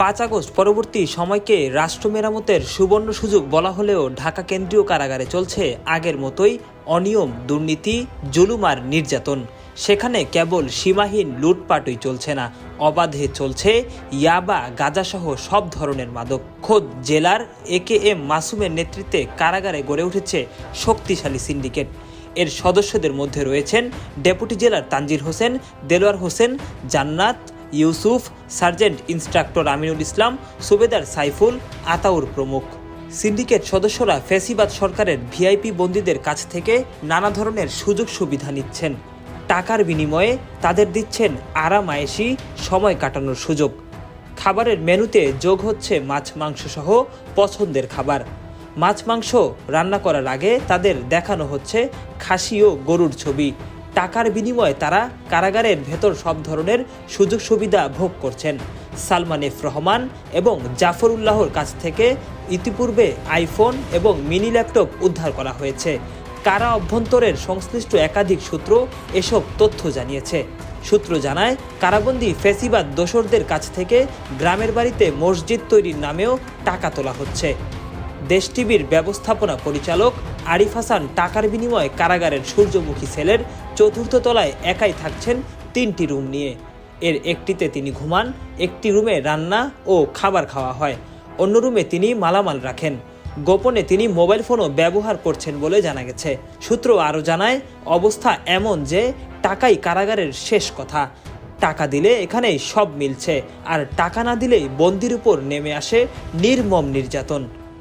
পাঁচ আগস্ট পরবর্তী সময়কে রাষ্ট্র মেরামতের সুবর্ণ সুযোগ বলা হলেও ঢাকা কেন্দ্রীয় কারাগারে চলছে আগের মতোই অনিয়ম, দুর্নীতি, জুলুম আর নির্যাতন। সেখানে কেবল সীমাহীন লুটপাটই চলছে না, অবাধে চলছে ইয়াবা, গাজাসহ সব ধরনের মাদক। খোদ জেলার এ কে এম মাসুমের নেতৃত্বে কারাগারে গড়ে উঠেছে শক্তিশালী সিন্ডিকেট। এর সদস্যদের মধ্যে রয়েছেন ডেপুটি জেলার Tangier Hossain, Delwar Hossain, Jannat Yusuf, sergeant instructor Aminul Islam, সুবেদার সাইফুল, আতাউর প্রমুখ। সিন্ডিকেট সদস্যরা ফেসিবাদ সরকারের ভিআইপি বন্দীদের কাছ থেকে নানা ধরনের সুযোগ সুবিধা নিচ্ছেন। টাকার বিনিময়ে তাদের দিচ্ছেন আরাম আয়েসি সময় কাটানোর সুযোগ। খাবারের মেনুতে যোগ হচ্ছে মাছ, মাংস সহ পছন্দের খাবার। মাছ, মাংস রান্না করার আগে তাদের দেখানো হচ্ছে খাসি ও গরুর ছবি। টাকার বিনিময়ে তারা কারাগারের ভেতর সব ধরনের সুযোগ সুবিধা ভোগ করছেন। সালমান এফ রহমান এবং জাফর উল্লাহর কাছ থেকে ইতিপূর্বে আইফোন এবং মিনি ল্যাপটপ উদ্ধার করা হয়েছে। কারা অভ্যন্তরের সংশ্লিষ্ট একাধিক সূত্র এসব তথ্য জানিয়েছে। সূত্র জানায়, কারাবন্দি ফেসিবাদ দোসরদের কাছ থেকে গ্রামের বাড়িতে মসজিদ তৈরির নামেও টাকা তোলা হচ্ছে। দেশ টিভির ব্যবস্থাপনা পরিচালক আরিফ হাসান টাকার বিনিময়ে কারাগারের সূর্যমুখী সেলের চতুর্থ তলায় একাই থাকছেন তিনটি রুম নিয়ে। এর একটিতে তিনি ঘুমান, একটি রুমে রান্না ও খাবার খাওয়া হয়। অন্য রুমে তিনি মালামাল রাখেন। গোপনে তিনি মোবাইল ফোনও ব্যবহার করছেন বলে জানা গেছে। সূত্র আরও জানায়, অবস্থা এমন যে টাকাই কারাগারের শেষ কথা। টাকা দিলে এখানেই সব মিলছে, আর টাকা না দিলেই বন্দির উপর নেমে আসে নির্মম নির্যাতন।